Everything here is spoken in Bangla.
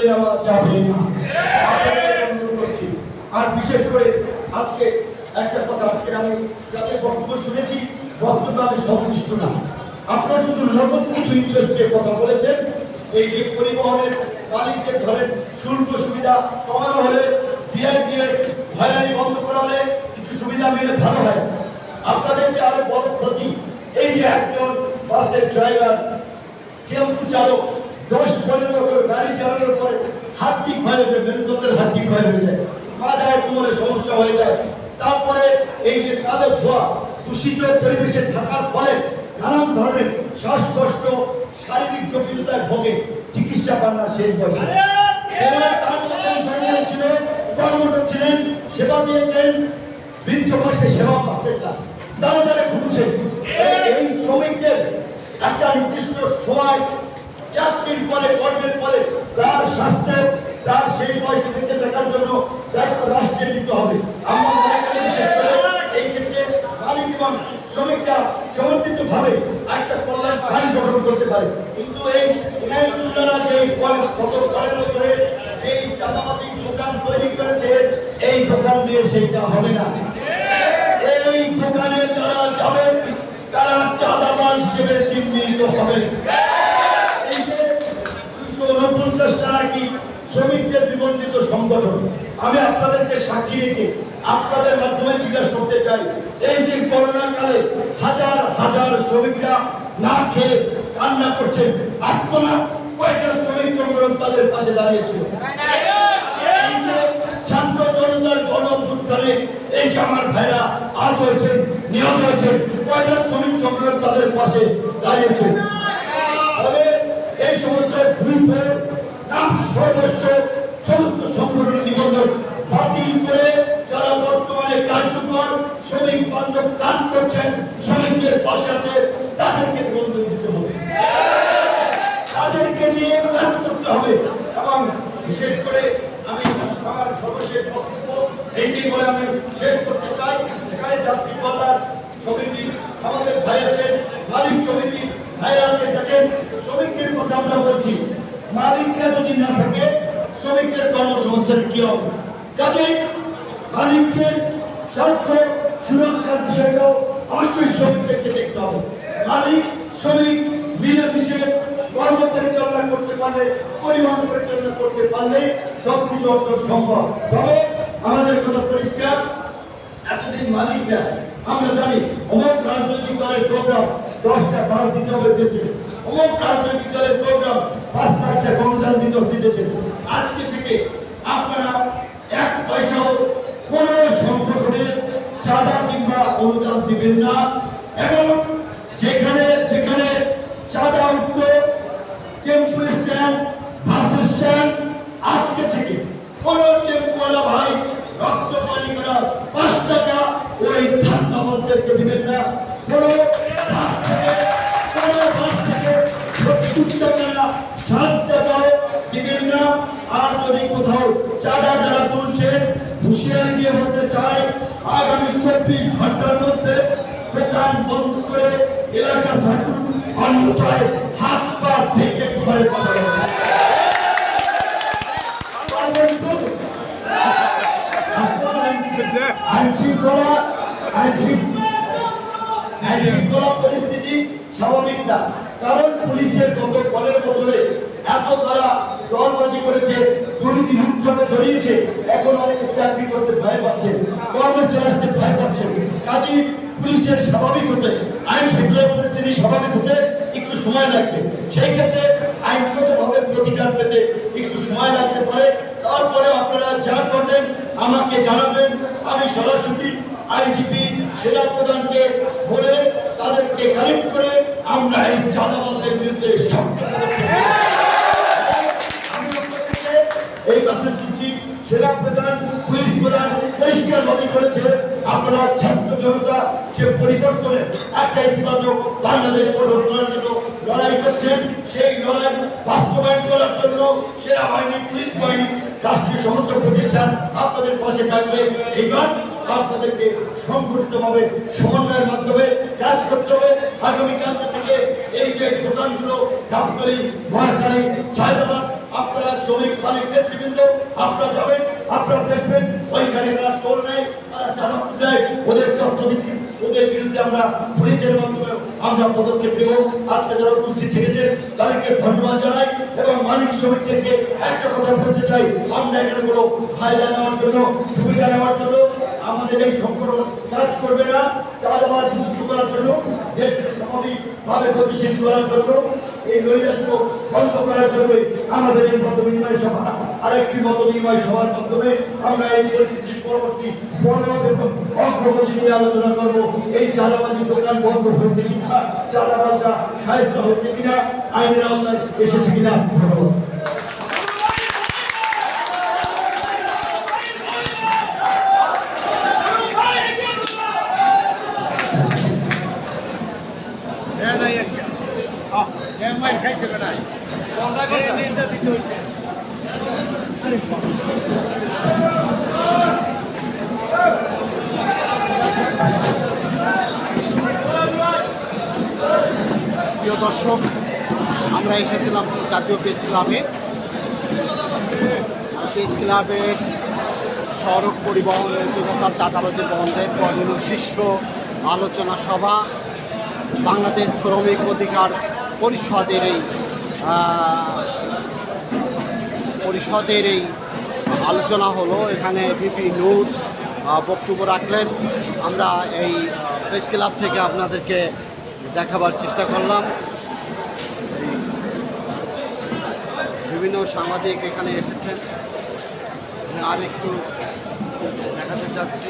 তুলে নেওয়া যাবে না। করছি। আর বিশেষ করে আজকে একটা কথা আজকে আমি যাদের বক্তব্য শুনেছি, বক্তব্য আমি সন্তুষ্ট না। আপনারা শুধু নগদ কিছু ইন্টারেস্টের কথা বলেছেন। এই যে পরিবহনের মালিকদের ধরেন শুল্ক সুবিধা কমানো হলে বিআরটি এর হয়রানি বন্ধ করা হলে কিছু সুবিধা মিলে ভালো হয়। আপনাদের যে আরও বড় ক্ষতি, এই যে একজন বাসের ড্রাইভার টেম্পু চালক দশ পনেরো বছর গাড়ি চালানোর পরে হাতটি ক্ষয় হয়ে যায় মেরুদণ্ডের হাতটি ক্ষয় হয়ে যায়। মাথায় কোমরে সমস্যা হয়ে যায়। তারপরে এই যে কালো ধোয়া, দূষিত পরিবেশে থাকার ফলে নানান ধরনের শ্বাসকষ্ট, শারীরিক জটিলতায় ভোগে চিকিৎসা পান না সেই বছর ছিলেন, সেবা দিয়েছেন, বৃদ্ধ বয়সে সেবা পাচ্ছেন না। দাঁড়ে দাঁড়ে ঘুরছে এই শ্রমিকদের একটা নির্দিষ্ট সময় চাকরির পরে, কর্মের পরে তার স্বাস্থ্য তার সেই বয়সে বেঁচে থাকার জন্য দায়িত্ব রাষ্ট্রের দিতে হবে। দোকান তৈরি এই দোকান দিয়ে সেইটা হবে না। এই দোকানে তারা চাঁদাবাজ হিসেবে চিহ্নিত হবে এই যে দুশো উনপঞ্চাশ টাকা কি শ্রমিকদের নিবন্ধিত সংগঠন আমি আপনাদেরকে সাক্ষী রেখে আপনাদের মাধ্যমে জিজ্ঞাসা করতে চাই, এই যে করোনা কালে হাজার হাজার শ্রমিকরা না খেয়ে কান্না করছেন আত্মনা কয়েকটা শ্রমিক সংগঠন তাদের পাশে দাঁড়িয়েছিল। এই আমার ভাইরা আহত হয়েছেন নিহত হয়েছেন কয়টা শ্রমিক সংগঠন তাদের পাশে দাঁড়িয়েছে তবে এই সমস্ত গ্রুপের নাম সর্বস্ব সমস্ত সংগঠনের নিবন্ধন বাতিল করে যারা বর্তমানে কার্যকর শ্রমিক বান্ধব কাজ করছেন শ্রমিকদের পাশে আছে তাদেরকে নিবন্ধন দিতে হবে তাদেরকে নিয়ে কাজ করতে হবে? এবং বিশেষ করে আমি সবার সর্বশেষ বক্তব্য এইটি বলে আমি শেষ করতে চাই। এখানে যাত্রী কল্যাণ সমিতি, আমাদের ভাই আছেন মালিক সমিতি, ভাই আছে, দেখেন শ্রমিকদের কথা আমরা বলছি। মালিকরা যদি না থাকে শ্রমিকদের কর্মসংস্থান কি হবে? কাজে মালিকদের স্বার্থ সুরক্ষার বিষয়টাও অবশ্যই শ্রমিকদেরকে দেখতে হবে। মালিক, শ্রমিক মিলেমিশে কর্ম পরিচালনা করতে পারলে পরিবহন পরিচালনা করতে পারলে সব কিছু সম্ভব। তবে আমাদের কথা পরিষ্কার, এতদিন মালিকরা, আমরা জানি, অমুক রাজনৈতিক দলের প্রোগ্রাম দশটা ভারত দিতে হবে অমুক রাজনৈতিক দলের প্রোগ্রাম পাঁচটা একটা অনুদান দিতে দিতেছে আজকে থেকে আপনারা এক পয়সাও কোন সংগঠনে চাঁদা কিংবা অনুদান দিবেন না। এবং যেখানে যেখানে চাঁদা উঠত টেম্পু স্ট্যান্ড বাস স্ট্যান্ড আজকে থেকে কোন টেম্পুওয়ালা ভাই রক্ত পানি করা পাঁচ টাকা ওই ধান্দাবাদদেরকে দিবেন না। কোন বাস থেকে কোন বাস থেকে সত্তর টাকা না ষাট টাকাও দিবেন না আর যদি কোথাও চাঁদা যারা তুলছেন হুঁশিয়ারি দিয়ে বলতে চাই আগামী চব্বিশ ঘণ্টার মধ্যে দোকান বন্ধ করে এলাকা থাকুন অন্যথায় হাত পা থেকে ঘরে পাঠানো আইনশৃঙ্খলা পরিস্থিতি স্বাভাবিক কারণ পুলিশের গত কলের বছরে এত তারা দলবাজি করেছে, দুর্নীতি লুটপাটে ধরিয়েছে এখন অনেকে চাকরি করতে ভয় পাচ্ছে কর্মচারী আসতে ভয় পাচ্ছে। কাজী পুলিশের স্বাভাবিক হতে, আইন শৃঙ্খলা পরিস্থিতি স্বাভাবিক হতে একটু সময় লাগবে। সেই ক্ষেত্রে আইনগতভাবে প্রতিকার পেতে একটু সময় লাগতে পারে তারপরে আপনারা যা করবেন আমাকে জানাবেন আমি সরাসরি আইজিপি সেনা প্রধানকে বলে তাদেরকে কালেক্ট করে আমরা এই চাঁদাবাদের বিরুদ্ধে সক্ষম করতে পারি। এই কাছে দিচ্ছি সেনা প্রধান পুলিশ প্রধান পরিষ্কার দাবি করেছে আপনারা ছাত্র সে পরিবর্তনের একটা ইতিবাচক বাংলাদেশ পরিবর্তনের লড়াই করছেন, সেই লড়াই বাস্তবায়ন করার জন্য সেনাবাহিনী, পুলিশ বাহিনী, রাষ্ট্রীয় সমস্ত প্রতিষ্ঠান আপনাদের পাশে থাকবে। এইবার আপনাদেরকে সংগঠিতভাবে সমন্বয়ের মাধ্যমে কাজ করতে হবে। আগামীকাল থেকে এই যে দোকানগুলো ডাবতলি মহাকালী সায়দাবাদ আপনারা শ্রমিক, মালিক, নেতৃবৃন্দ, আপনারা যাবেন, আপনারা দেখবেন ওইখানে তারা টোল নেয় তারা চালক দেয় ওদের তথ্য দিচ্ছি ওদের বিরুদ্ধে আমরা পুলিশের মাধ্যমে আমরা পদক্ষেপ দেব আজকে যারা উপস্থিত থেকেছে তাদেরকে ধন্যবাদ জানাই এবং মালিক শ্রমিকদেরকে একটা কথা বলতে চাই আমরা এখানে কোনো ফায়দা নেওয়ার জন্য, সুবিধা নেওয়ার জন্য। আমাদের এই সংগঠন কাজ করবে না, চাঁদাবাজ মুক্ত করার জন্য, দেশকে স্বাভাবিকভাবে গতিশীল করার জন্য। এই নৈরাজ্য বন্ধ করার জন্যই আমাদের এই মত বিনিময় সভা, আরেকটি মত বিনিময় সভার মাধ্যমে আমরা এই পরিস্থিতির পরবর্তী অগ্রগতি নিয়ে আলোচনা করব। এই চালাবাজি দোকান বন্ধ হয়েছে কিনা, চাঁদাবাজরা সাহিত্য হচ্ছে কিনা, আইনের আওতায় এসেছে কিনা, ধন্যবাদ। প্রিয় দর্শক, আমরা এসেছিলাম জাতীয় প্রেস ক্লাবে। প্রেস ক্লাবের সড়ক পরিবহন নৈতিকতা চাঁদাবাজি বন্ধের পরিণ শীর্ষ আলোচনা সভা, বাংলাদেশ শ্রমিক অধিকার পরিষদের এই পরিষদের এই আলোচনা হলো। এখানে বিপি নূর বক্তব্য রাখলেন। আমরা এই প্রেস ক্লাব থেকে আপনাদেরকে দেখাবার চেষ্টা করলাম। বিভিন্ন সাংবাদিক এখানে এসেছেন। আর একটু দেখাতে চাচ্ছি।